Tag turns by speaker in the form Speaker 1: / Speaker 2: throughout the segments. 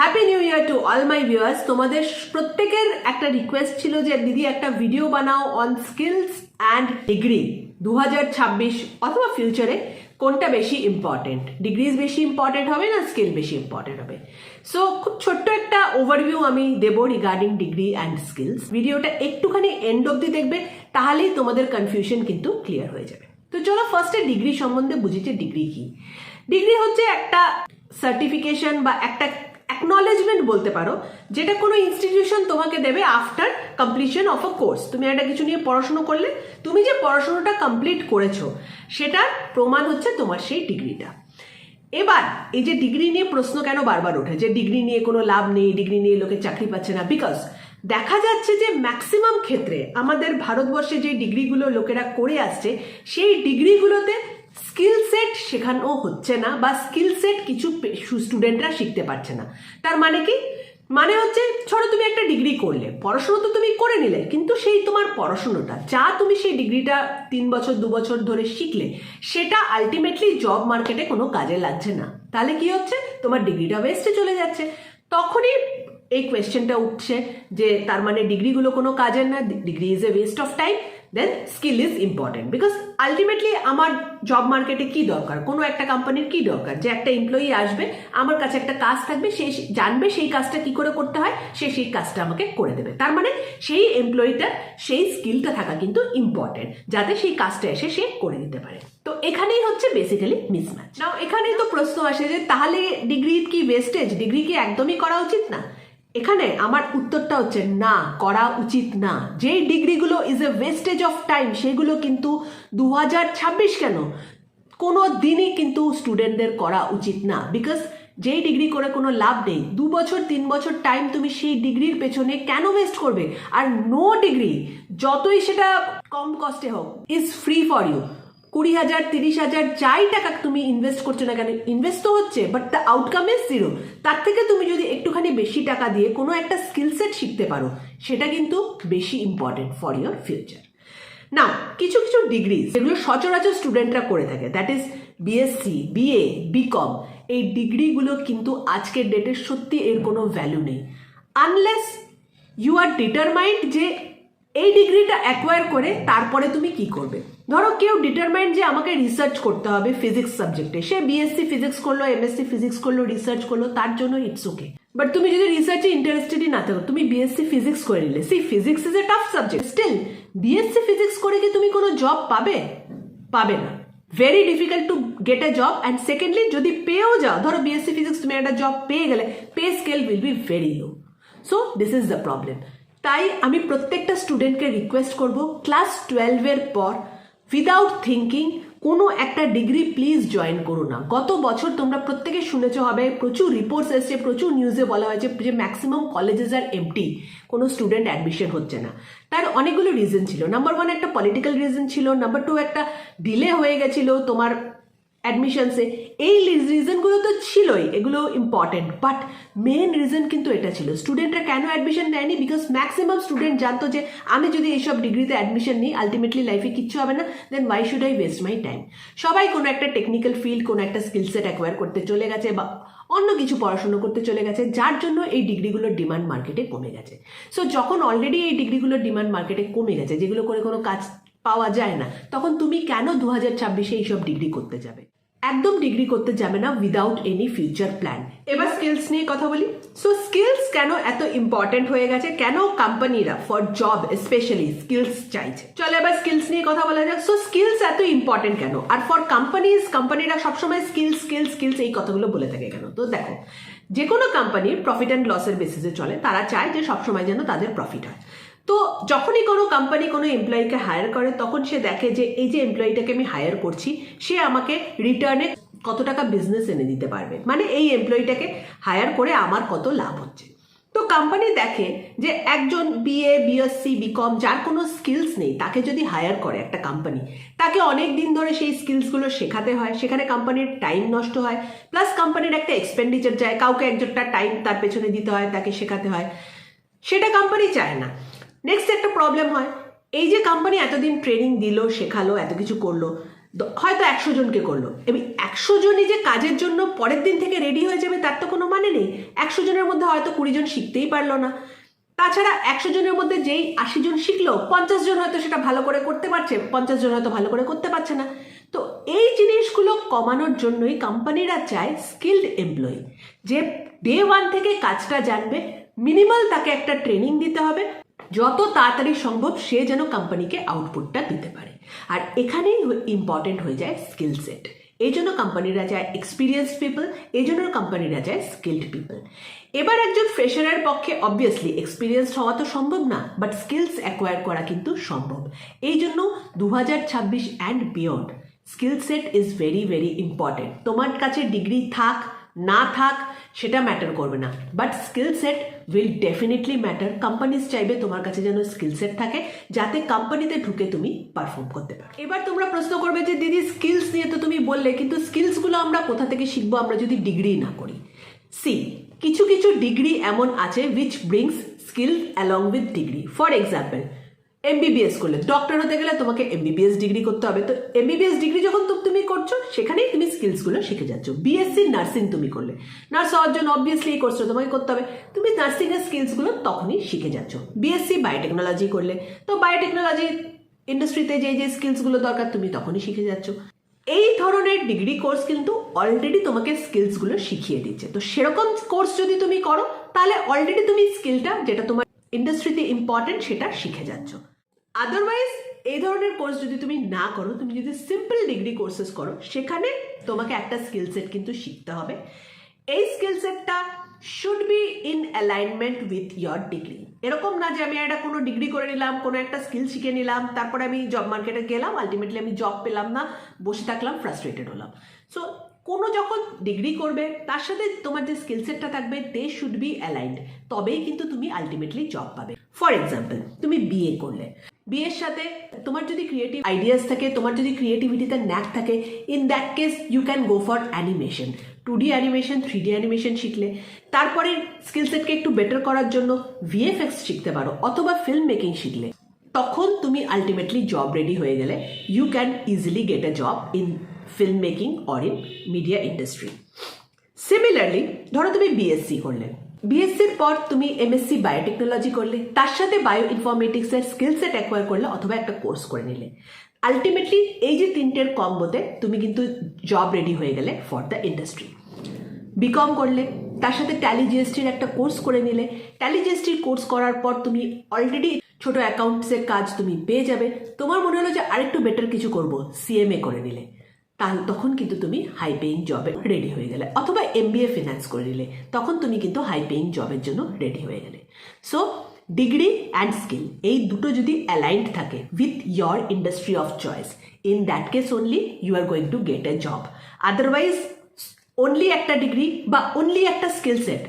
Speaker 1: Happy new year to all my viewers তোমাদের প্রত্যেকের একটা রিকোয়েস্ট ছিল যে, দিদি, একটা ভিডিও বানাও অন স্কিলস অ্যান্ড ডিগ্রি দু হাজার ছাব্বিশ অথবা ফিউচারে কোনটা বেশি ইম্পর্টেন্ট ডিগ্রিজ বেশি ইম্পর্টেন্ট হবে না স্কিল বেশি ইম্পর্টেন্ট হবে? সো খুব ছোট্ট একটা ওভারভিউ আমি দেবো রিগার্ডিং ডিগ্রি অ্যান্ড স্কিলস ভিডিওটা একটুখানি এন্ড অব্দি দেখবে, তাহলেই তোমাদের কনফিউশন কিন্তু ক্লিয়ার হয়ে যাবে। তো চলো ফার্স্টে ডিগ্রি সম্বন্ধে বুঝেছি ডিগ্রি কি। ডিগ্রি হচ্ছে একটা সার্টিফিকেশন বা একটা অ্যাকনলেজমেন্ট বলতে পারো, যেটা কোনো ইনস্টিটিউশন তোমাকে দেবে after completion of a course তুমি একটা কিছু নিয়ে পড়াশোনা করলে, তুমি যে পড়াশোনাটা কমপ্লিট করেছ, সেটার প্রমাণ হচ্ছে তোমার সেই ডিগ্রিটা এবার, এই যে ডিগ্রি নিয়ে প্রশ্ন কেন বারবার ওঠে? যে ডিগ্রি নিয়ে কোনো লাভ নেই ডিগ্রি নিয়ে লোকে চাকরি পাচ্ছে না বিকজ দেখা যাচ্ছে যে ম্যাক্সিমাম ক্ষেত্রে আমাদের ভারতবর্ষে যে ডিগ্রিগুলো লোকেরা করে আসছে, সেই ডিগ্রিগুলোতে স্কিল সেট শেখানো হচ্ছে না বা স্কিল সেট কিছু স্টুডেন্টরা শিখতে পারছে না। তার মানে কি? মানে হচ্ছে, ধরো তুমি একটা ডিগ্রি করলে, পড়াশোনা তো তুমি করে নিলে, কিন্তু সেই তোমার পড়াশোনাটা, যা তুমি সেই ডিগ্রিটা তিন বছর, দু বছর ধরে শিখলে, সেটা আলটিমেটলি জব মার্কেটে কোনো কাজে লাগছে না। তাহলে কি হচ্ছে? তোমার ডিগ্রিটা ওয়েস্টে চলে যাচ্ছে। তখনই এই কোয়েশ্চেনটা উঠছে যে, তার মানে ডিগ্রিগুলো কোনো কাজের না degree is a waste of time then skill is important because ultimately আমার জব মার্কেটে কি দরকার? কোনো একটা কোম্পানির কি দরকার? যে একটা এমপ্লয়ি আসবে, আমার কাছে একটা কাজ থাকবে, সে জানবে সেই কাজটা কি করে করতে হয়, সে সেই কাজটা আমাকে করে দেবে। তার মানে সেই এমপ্লয়িটার সেই স্কিলটা থাকা কিন্তু ইম্পর্টেন্ট যাতে সেই কাজটা এসে সে করে দিতে পারে। তো এখানেই হচ্ছে বেসিক্যালি মিসম্যাচ নাও এখানেই তো প্রশ্ন আসে যে তাহলে ডিগ্রি কি ওয়েস্টেজ ডিগ্রি কি একদমই করা উচিত না? এখানে আমার উত্তরটা হচ্ছে না, করা উচিত না। যেই ডিগ্রিগুলো is a wastage of time সেগুলো কিন্তু দু হাজার ছাব্বিশ কেন? কোনো দিনই কিন্তু স্টুডেন্টদের করা উচিত না। বিকজ যেই ডিগ্রি করে কোনো লাভ নেই, দু বছর, তিন বছর টাইম তুমি সেই ডিগ্রির পেছনে কেন ওয়েস্ট করবে? আর নো ডিগ্রি, যতই সেটা কম কস্টে হোক ইজ ফ্রি ফর ইউ কুড়ি হাজার, তিরিশ হাজার, যাই টাকা তুমি ইনভেস্ট করছ না কেন ইনভেস্ট তো হচ্ছে but the outcome is zero তার থেকে তুমি যদি একটুখানি বেশি টাকা দিয়ে কোনো একটা স্কিল সেট শিখতে পারো, সেটা কিন্তু বেশি ইম্পর্টেন্ট ফর ইয়োর ফিউচার না কিছু কিছু ডিগ্রি যেগুলো সচরাচর স্টুডেন্টরা করে থাকে that is BSc BA BCom এই ডিগ্রিগুলো কিন্তু আজকের ডেটে সত্যি এর কোনো ভ্যালু নেই। আনলেস ইউ আর ডিটারমাইন্ড যে এই ডিগ্রিটা অ্যাকোয়ার করে তারপরে তুমি কি করবে? ধরো কেউ ডিটারমাইন্ড যে আমাকে রিসার্চ করতে হবে ফিজিক্স সাবজেক্টে সে বিএসসি ফিজিক্স করল এমএসসি ফিজিক্স করল রিসার্চ করল, তার জন্য ইটস ওকে বাট তুমি যদি রিসার্চে ইন্টারেস্টেডই না থাকো, তুমি বিএসসি ফিজিক্স করে নিলে। See physics is a tough subject still BSc physics করে কি তুমি কোনো জব পাবে? পাবে না। Very difficult to get a job and secondly যদি পেয়েও যাও, ধরো বিএসসি ফিজিক্স তুমি একটা জব পেয়ে গেলে pay scale will be very low so this is the problem তাই আমি প্রত্যেকটা স্টুডেন্টকে রিকোয়েস্ট করব ক্লাস টুয়েলভের পর উইদাউট থিঙ্কিং কোনো একটা ডিগ্রি প্লিজ জয়েন করো না। গত বছর তোমরা প্রত্যেকে শুনেছ হবে, প্রচুর রিপোর্টস এসছে, প্রচুর নিউজে বলা হয়েছে যে ম্যাক্সিমাম কলেজেস আর এমটি কোনো স্টুডেন্ট অ্যাডমিশন হচ্ছে না। তার অনেকগুলো রিজন ছিল। নাম্বার ওয়ান একটা পলিটিক্যাল রিজন ছিল। নাম্বার টু একটা ডিলে হয়ে গেছিল তোমার অ্যাডমিশনসে এই রিজনগুলো তো ছিলই, এগুলো ইম্পর্টেন্ট বাট মেন রিজন কিন্তু এটা ছিল। স্টুডেন্টরা কেন অ্যাডমিশন নেয়নি? বিকজ ম্যাক্সিমাম স্টুডেন্ট জানতো যে, আমি যদি এইসব ডিগ্রিতে অ্যাডমিশন নিই আলটিমেটলি লাইফে কিচ্ছু হবে না then why should I waste my time সবাই কোনো একটা টেকনিক্যাল ফিল্ড কোনো একটা স্কিল সেট অ্যাকোয়ার করতে চলে গেছে, বা অন্য কিছু পড়াশুনো করতে চলে গেছে, যার জন্য এই ডিগ্রিগুলোর ডিমান্ড মার্কেটে কমে গেছে। সো যখন অলরেডি এই ডিগ্রিগুলোর ডিমান্ড মার্কেটে কমে গেছে, যেগুলো করে কোনো কাজ পাওয়া যায় না। তখন তুমি কেন দু হাজার ছাব্বিশে এইসব ডিগ্রি করতে যাবে? একদম ডিগ্রি করতে যাবে না উইদাউট এনি ফিউচার প্ল্যান এবার স্কিলস নিয়ে কথা বলি। সো স্কিলস কেন এত ইম্পর্টেন্ট হয়ে গেছে? কেন কোম্পানিরা ফর জব স্পেশালি স্কিলস চাইছে? চলো এবার স্কিলস নিয়ে কথা বলা যাক। সো স্কিলস এত ইম্পর্টেন্ট কেন? আর ফর কোম্পানিজ কোম্পানিরা সবসময় স্কিল স্কিল স্কিলস এই কথাগুলো বলে থাকে কেন? তো দেখো, যে কোনো কোম্পানির প্রফিট অ্যান্ড লসের বেসিসে চলে, তারা চায় যে সবসময় যেন তাদের প্রফিট হয়। তো যখনই কোনো কোম্পানি কোনো এমপ্লয়িকে হায়ার করে, তখন সে দেখে যে এই যে এমপ্লয়িটাকে আমি হায়ার করছি, সে আমাকে রিটার্নে কত টাকা বিজনেস এনে দিতে পারবে। মানে এই এমপ্লয়িটাকে হায়ার করে আমার কত লাভ হচ্ছে। তো কোম্পানি দেখে যে একজন বিএ বিএসসি বিকম যার কোনো স্কিলস নেই, তাকে যদি হায়ার করে একটা কোম্পানি তাকে অনেক দিন ধরে সেই স্কিলসগুলো শেখাতে হয়। সেখানে কোম্পানির টাইম নষ্ট হয় প্লাস কোম্পানির একটা এক্সপেন্ডিচার যায়, কাউকে একজনটা টাইম তার পেছনে দিতে হয়, তাকে শেখাতে হয়। সেটা কোম্পানি চায় না। নেক্সট একটা প্রবলেম হয়, এই যে কোম্পানি এতদিন ট্রেনিং দিল, শেখালো, এত কিছু করল হয়তো একশো জনকে করল। এবং একশো জনই যে কাজের জন্য পরের দিন থেকে রেডি হয়ে যাবে, তার তো কোনো মানে নেই। একশো জনের মধ্যে হয়তো কুড়ি জন শিখতেই পারল না। তাছাড়া একশো জনের মধ্যে যেই আশি জন শিখলো, পঞ্চাশ জন হয়তো সেটা ভালো করে করতে পারছে, পঞ্চাশ জন হয়তো ভালো করে করতে পারছে না। তো এই জিনিসগুলো কমানোর জন্যই কোম্পানিরা চায় স্কিল্ড এমপ্লয়ি যে ডে ওয়ান থেকে কাজটা জানবে মিনিমাল তাকে একটা ট্রেনিং দিতে হবে। যত তাড়াতাড়ি সম্ভব সে যেন কোম্পানিকে আউটপুটটা দিতে পারে। আর এখানেই ইম্পর্টেন্ট হয়ে যায় স্কিল সেট এই জন্য কোম্পানিরা যায় এক্সপিরিয়েন্সড পিপল এই জন্য কোম্পানিরা যায় স্কিল্ড পিপল এবার একজন ফ্রেশারের পক্ষে অবভিয়াসলি এক্সপিরিয়েন্সড হওয়া তো সম্ভব না বাট স্কিলস অ্যাকোয়ার করা কিন্তু সম্ভব। এই জন্য দু হাজার ছাব্বিশ and beyond skill set is very very important তোমার কাছে ডিগ্রি থাক, না থাক, সেটা ম্যাটার করবে না। But skill set will definitely matter companies চাইবে তোমার কাছে যেন স্কিল সেট থাকে, যাতে কোম্পানিতে ঢুকে তুমি পারফর্ম করতে পারো। এবার তোমরা প্রশ্ন করবে যে, দিদি স্কিলস নিয়ে তো তুমি বললে, কিন্তু স্কিলসগুলো আমরা কোথা থেকে শিখব? আমরা যদি ডিগ্রি না করি। সি কিছু কিছু ডিগ্রি এমন আছে which brings skill along with degree for example MBBS করলে ডক্টর হতে গেলে তোমাকে এমবিবিএস ডিগ্রি করতে হবে। তো এমবিবিএস ডিগ্রি যখন তুমি করছ, সেখানেই তুমি স্কিলসগুলো শিখে যাচ্ছ। বিএসসি নার্সিং তুমি করলে। নার্স হওয়ার জন্য অবভিয়াসলি এই কোর্সটা তোমাকে করতে হবে। তুমি নার্সিংয়ের স্কিলসগুলো তখনই শিখে যাচ্ছ। বিএসসি বায়োটেকনোলজি করলে। তো বায়োটেকনোলজি ইন্ডাস্ট্রিতে যে যে স্কিলসগুলো দরকার, তুমি তখনই শিখে যাচ্ছ। এই ধরনের ডিগ্রি কোর্স কিন্তু অলরেডি তোমাকে স্কিলসগুলো শিখিয়ে দিচ্ছে। তো সেরকম কোর্স যদি তুমি করো, তাহলে অলরেডি তুমি স্কিলটা যেটা তোমার ইন্ডাস্ট্রিতে ইম্পর্টেন্ট সেটা শিখে যাচ্ছ। আদারওয়াইজ এই ধরনের কোর্স যদি তুমি না করো, তুমি যদি সিম্পল ডিগ্রি কোর্সেস করো, সেখানে তোমাকে একটা স্কিল সেট কিন্তু শিখতে হবে। এই স্কিল সেটটা should be in alignment with your degree এরকম না যে আমি একটা কোনো ডিগ্রি করে নিলাম, কোনো একটা স্কিল শিখে নিলাম, তারপরে আমি জব মার্কেটে গেলাম আলটিমেটলি আমি জব পেলাম না, বসে থাকলাম ফ্রাস্ট্রেটেড হলাম। সো কোনো যখন ডিগ্রি করবে, তার সাথে তোমার যে স্কিল সেটটা থাকবে দে শুড বি অ্যালাইন্ড তবেই কিন্তু তুমি আলটিমেটলি জব পাবে। ফর এক্সাম্পল তুমি বিএ করলে। বিয়ের সাথে তোমার যদি ক্রিয়েটিভ আইডিয়াস থাকে, তোমার যদি ক্রিয়েটিভিটিতে ন্যাক থাকে in that case you can go for animation two D animation three D animation শিখলে। তারপরে স্কিল সেটকে একটু বেটার করার জন্য ভিএফএক্স শিখতে পারো, অথবা ফিল্ম মেকিং শিখলে। তখন তুমি আলটিমেটলি জব রেডি হয়ে গেলে you can easily get a job in film making or in media industry similarly ধরো তুমি বিএসসি করলে। বিএসসির পর তুমি এমএসসি বায়োটেকনোলজি করলে, তার সাথে বায়ো ইনফরমেটিক্সের স্কিল সেট অ্যাকোয়ার করলে অথবা একটা কোর্স করে নিলে। আলটিমেটলি এই যে তিনটের কম্বোতে তুমি কিন্তু জব রেডি হয়ে গেলে ফর দ্য ইন্ডাস্ট্রি বিকম করলে, তার সাথে ট্যালি জিএসটির একটা কোর্স করে নিলে। ট্যালি জিএসটির কোর্স করার পর তুমি অলরেডি ছোট অ্যাকাউন্টসের কাজ তুমি পেয়ে যাবে। তোমার মনে হলো যে আরেকটু বেটার কিছু করব সিএমএ করে নিলে। তখন কিন্তু তুমি হাই পেইং জবে রেডি হয়ে গেলে। অথবা এম বি এ ফিনান্স করে নিলে, তখন তুমি কিন্তু হাই পেইং জবের জন্য রেডি হয়ে গেলে। সো ডিগ্রি অ্যান্ড স্কিল এই দুটো যদি অ্যালাইন্ড থাকে with your industry of choice in that case only you are going to get a job otherwise only একটা ডিগ্রি বা অনলি একটা skill set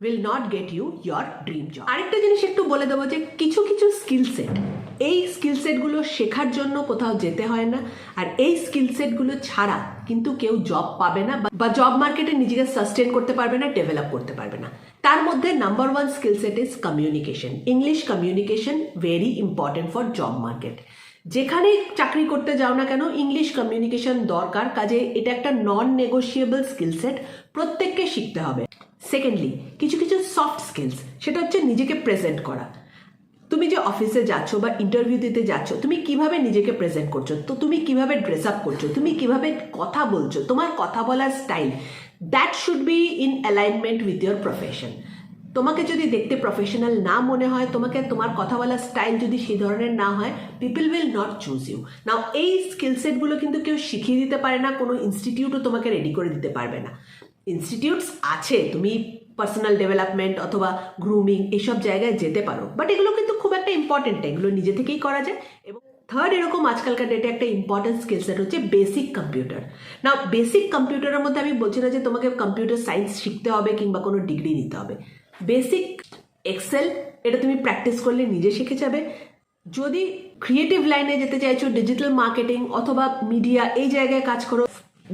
Speaker 1: will not get you your dream job আরেকটা জিনিস একটু বলে দেবো যে, কিছু কিছু স্কিল সেট এই স্কিল সেটগুলো শেখার জন্য কোথাও যেতে হয় না। আর এই স্কিল সেটগুলো ছাড়া কিন্তু কেউ জব পাবে না বা- জব মার্কেটে নিজেকে সাস্টেন করতে পারবে না ডেভেলপ করতে পারবে না। তার মধ্যে number one skill set is communication English communication very important for job market যেখানে চাকরি করতে যাও না কেন ইংলিশ কমিউনিকেশন দরকার। কাজে এটা একটা নন নেগোশিয়েবল স্কিল সেট প্রত্যেককে শিখতে হবে। সেকেন্ডলি কিছু কিছু সফট স্কিলস সেটা হচ্ছে নিজেকে প্রেজেন্ট করা। তুমি যে অফিসে যাচ্ছ বা ইন্টারভিউ দিতে যাচ্ছ, তুমি কীভাবে নিজেকে প্রেজেন্ট করছ? তো তুমি কীভাবে ড্রেস আপ করছ? তুমি কীভাবে কথা বলছো? তোমার কথা বলার style that should be in alignment with your profession তোমাকে যদি দেখতে প্রফেশনাল না মনে হয়, তোমাকে তোমার কথা বলার স্টাইল যদি সেই ধরনের না হয় people will not choose you now এই স্কিল সেটগুলো কিন্তু কেউ শিখিয়ে দিতে পারে না, কোনো ইনস্টিটিউটও তোমাকে রেডি করে দিতে পারবে না। ইনস্টিটিউটস আছে, তুমি পার্সোনাল ডেভেলপমেন্ট অথবা গ্রুমিং এসব জায়গায় যেতে পারো। বাট এগুলো কিন্তু খুব একটা ইম্পর্টেন্ট এগুলো নিজে থেকেই করা যায়। এবং থার্ড এরকম আজকালকার ডেটে একটা ইম্পর্টেন্ট স্কিল সেট হচ্ছে বেসিক কম্পিউটার না বেসিক কম্পিউটারের মধ্যে আমি বলছি না যে তোমাকে কম্পিউটার সায়েন্স শিখতে হবে কিংবা কোনো ডিগ্রি নিতে হবে। বেসিক এক্সেল এটা তুমি প্র্যাকটিস করলে নিজে শিখে যাবে। যদি ক্রিয়েটিভ লাইনে যেতে চাইছো ডিজিটাল মার্কেটিং অথবা মিডিয়া এই জায়গায় কাজ করো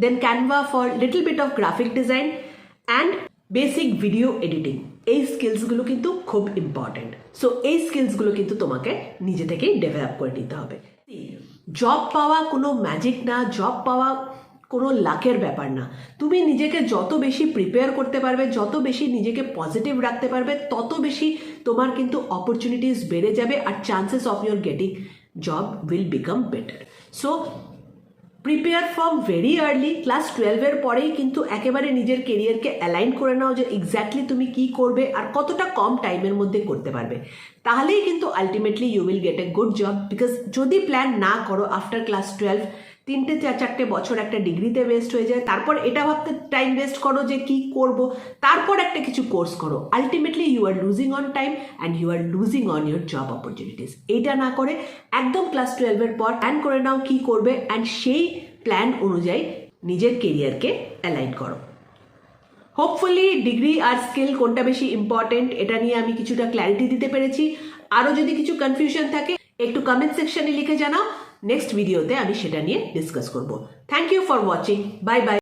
Speaker 1: then Canva for little bit of graphic design and basic video editing এই স্কিলসগুলো কিন্তু খুব ইম্পর্টেন্ট সো এই স্কিলসগুলো কিন্তু তোমাকে নিজে থেকেই ডেভেলপ করে নিতে হবে। জব পাওয়া কোনো ম্যাজিক না জব পাওয়া কোনো লাকের ব্যাপার না। তুমি নিজেকে যত বেশি প্রিপেয়ার করতে পারবে, যত বেশি নিজেকে পজিটিভ রাখতে পারবে, তত বেশি তোমার কিন্তু অপরচুনিটিস বেড়ে যাবে আর chances of your getting job will become better so prepare from very early class টুয়েলভের পরেই কিন্তু একেবারে নিজের কেরিয়ারকে অ্যালাইন করে নাও যে এক্স্যাক্টলি তুমি কি করবে আর কতটা কম টাইমের মধ্যে করতে পারবে। তাহলেই কিন্তু ultimately you will get a good job because যদি প্ল্যান না করো আফটার ক্লাস টুয়েলভ তিনটে চার চারটে বছর একটা ডিগ্রিতে ওয়েস্ট হয়ে যায়। তারপর এটা ভাবতে টাইম ওয়েস্ট করো যে কি করব। তারপর একটা কিছু কোর্স করো। Ultimately you are losing on time and you are losing on your job opportunities এইটা না করে একদম ক্লাস টুয়েলভের পর প্ল্যান করে নাও কি করবে অ্যান্ড সেই প্ল্যান অনুযায়ী নিজের কেরিয়ারকে অ্যালাইন করো। হোপফুলি ডিগ্রি আর স্কিল কোনটা বেশি ইম্পর্টেন্ট এটা নিয়ে আমি কিছুটা ক্ল্যারিটি দিতে পেরেছি। আরও যদি কিছু কনফিউশন থাকে, একটু কমেন্ট সেকশনে লিখে জানাও। নেক্সট ভিডিওতে আমি সেটা নিয়ে ডিসকাস করব। Thank you for watching bye bye